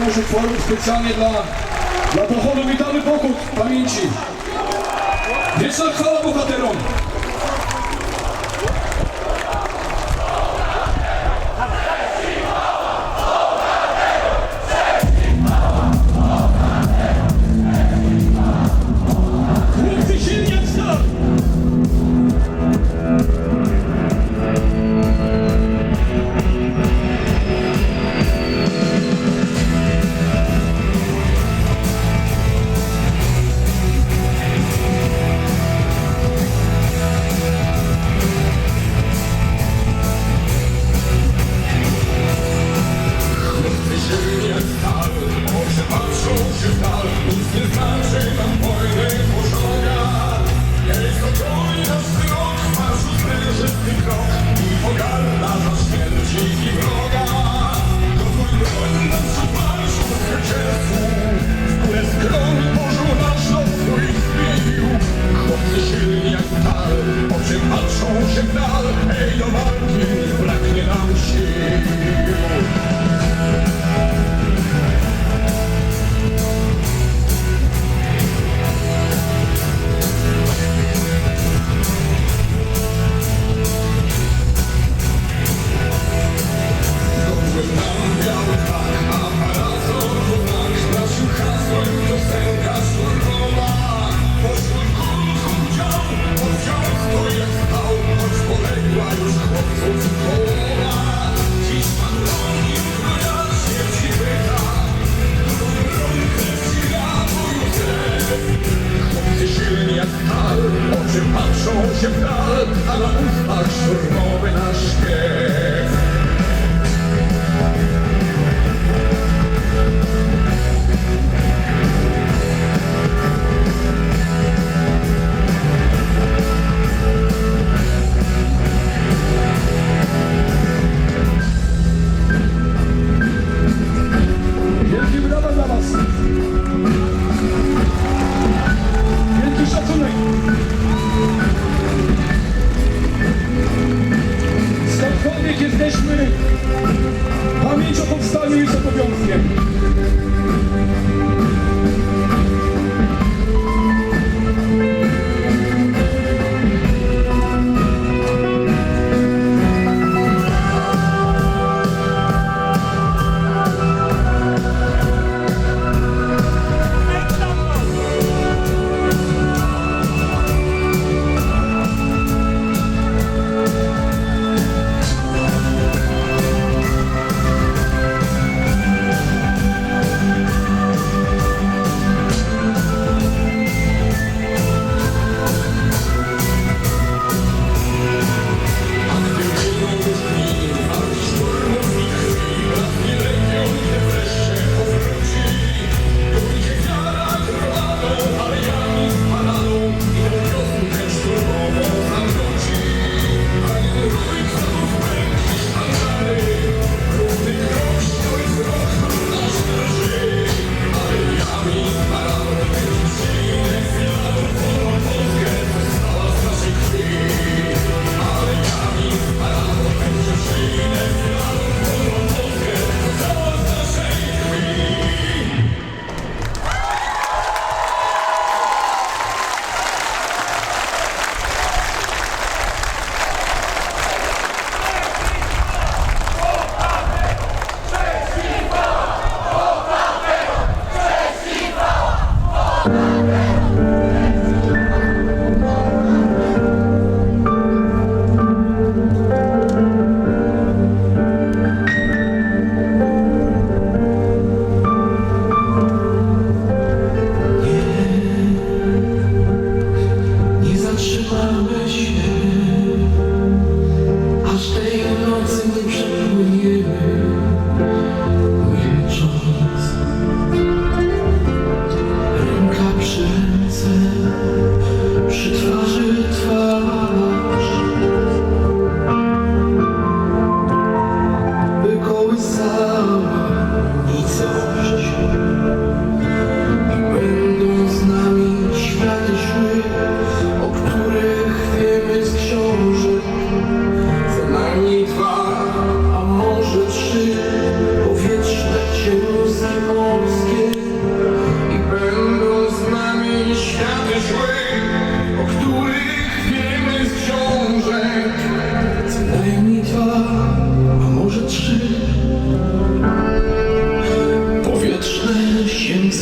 nasz forum specjalnie dla, dla pochodu. Witamy pokój pamięci. Wieczna chwała bohaterom.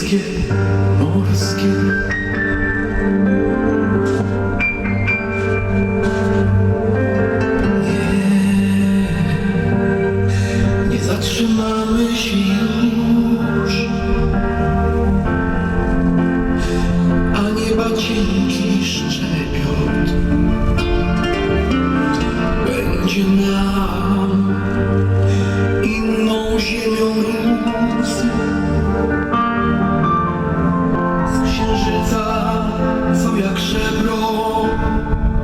Nie, nie zatrzymamy się już, a nieba cienki Oh.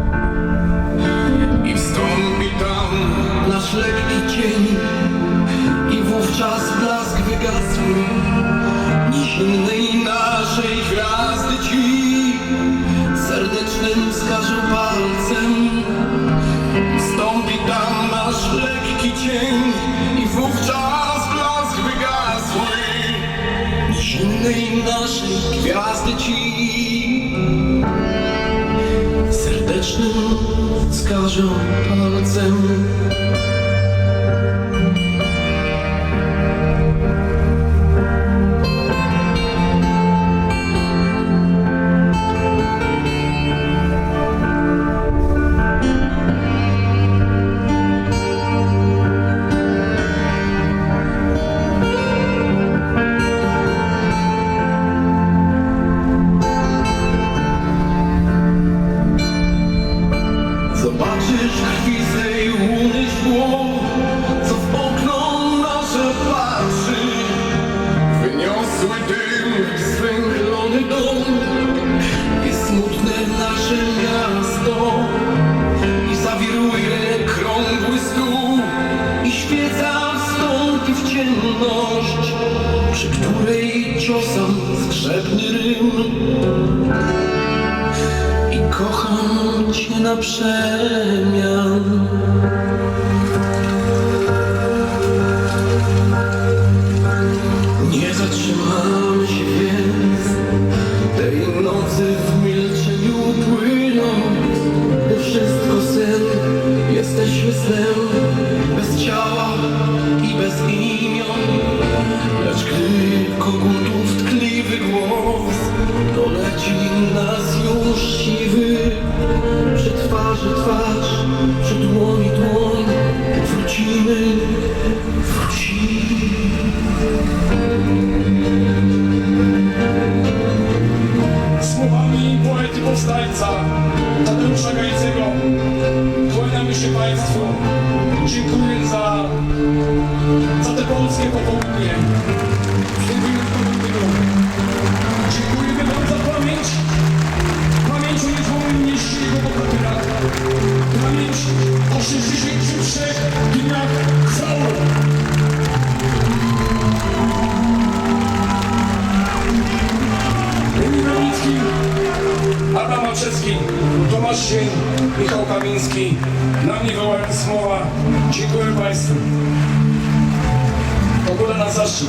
小熊和老问 na przemian. Nie zatrzymamy się więc tej nocy w milczeniu płynąc. To wszystko sen, jesteśmy snem twarzy twarz, przy dłoni dłoń, wrócimy, wrócimy. Słowami poety powstańca Tadeusza Gajcego kłaniamy się Państwu. Dziękuję za, za te polskie popołudnie. 63 dniach chwały. Emil Nowicki, Adam Maczewski, Tomasz Sień, Michał Kamiński, na mnie wołałem smoła. Dziękuję Państwu. Pogoda na zaszczyt.